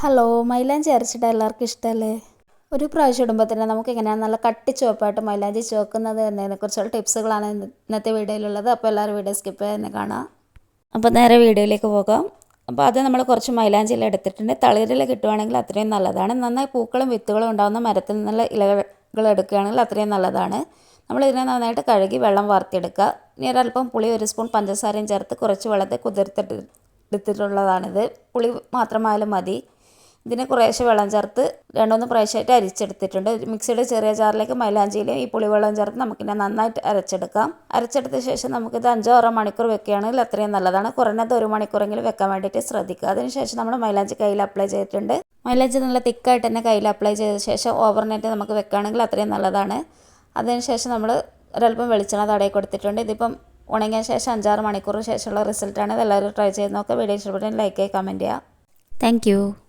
Hello മൈലാഞ്ചി അരച്ചിട്ട് എല്ലാവർക്കും ഇഷ്ടമല്ലേ ഒരു പ്രാവശ്യം ഇടുമ്പോൾ തന്നെ നമുക്ക് എങ്ങനെയാണ് നല്ല കട്ടി ചുവപ്പായിട്ട് മൈലാഞ്ചി ചോക്കുന്നത് എന്നതിനെക്കുറിച്ചുള്ള ടിപ്സുകളാണ് ഇന്നത്തെ വീഡിയോയിലുള്ളത്. അപ്പോൾ എല്ലാവരും വീഡിയോ സ്കിപ്പ് തന്നെ കാണാം. അപ്പോൾ നേരെ വീഡിയോയിലേക്ക് പോകാം. അപ്പോൾ അത് നമ്മൾ കുറച്ച് മൈലാഞ്ചിയിൽ എടുത്തിട്ടുണ്ട്. തളിരിൽ കിട്ടുവാണെങ്കിൽ അത്രയും നല്ലതാണ്. നന്നായി പൂക്കളും വിത്തുകളും ഉണ്ടാകുന്ന മരത്തിൽ നിന്നുള്ള ഇലകൾ എടുക്കുകയാണെങ്കിൽ അത്രയും നല്ലതാണ്. നമ്മൾ ഇതിനെ നന്നായിട്ട് കഴുകി വെള്ളം വാർത്തിയെടുക്കുക. ഇനി ഒരല്പം പുളി ഒരു സ്പൂൺ പഞ്ചസാരയും ചേർത്ത് കുറച്ച് വെള്ളത്തിൽ കുതിർത്തിട്ട് എടുത്തിട്ടുള്ളതാണിത്. പുളി മാത്രമായാലും മതി. ഇതിന് കുറേശ്ശെ വെള്ളം ചേർത്ത് രണ്ടുമൂന്ന് പ്രാവശ്യമായിട്ട് അരിച്ചെടുത്തിട്ടുണ്ട്. മിക്സിയുടെ ചെറിയ ജാറിലേക്ക് മൈലാഞ്ചിയിലും ഈ പുളിവെള്ളം ചേർത്ത് നമുക്കിനെ നന്നായിട്ട് അരച്ചെടുക്കാം. അരച്ചെടുത്ത ശേഷം നമുക്കിത് അഞ്ചോ ആറോ മണിക്കൂർ വെക്കുകയാണെങ്കിൽ അത്രയും നല്ലതാണ്. കുറഞ്ഞത് ഒരു മണിക്കൂറെങ്കിലും വെക്കാൻ വേണ്ടിയിട്ട് ശ്രദ്ധിക്കുക. അതിനുശേഷം നമ്മൾ മൈലാഞ്ചി കയ്യിൽ അപ്ലൈ ചെയ്തിട്ടുണ്ട്. മൈലാഞ്ചി നല്ല തിക്കായിട്ട് തന്നെ കയ്യിൽ അപ്ലൈ ചെയ്ത ശേഷം ഓവർനൈറ്റ് നമുക്ക് വെക്കുകയാണെങ്കിൽ അത്രയും നല്ലതാണ്. അതിനുശേഷം നമ്മൾ ഒരല്പം വെളിച്ചെണ്ണ തടയി കൊടുത്തിട്ടുണ്ട്. ഇതിപ്പം ഉണങ്ങിയ ശേഷം അഞ്ചാറ് മണിക്കൂർ ശേഷമുള്ള റിസൾട്ടാണ് ഇതെല്ലാവരും ട്രൈ ചെയ്ത് നോക്കുക വീഡിയോ ഇഷ്ടപ്പെട്ടെങ്കിൽ ലൈക്ക് ചെയ്യുക കമന്റ് ചെയ്യുക താങ്ക്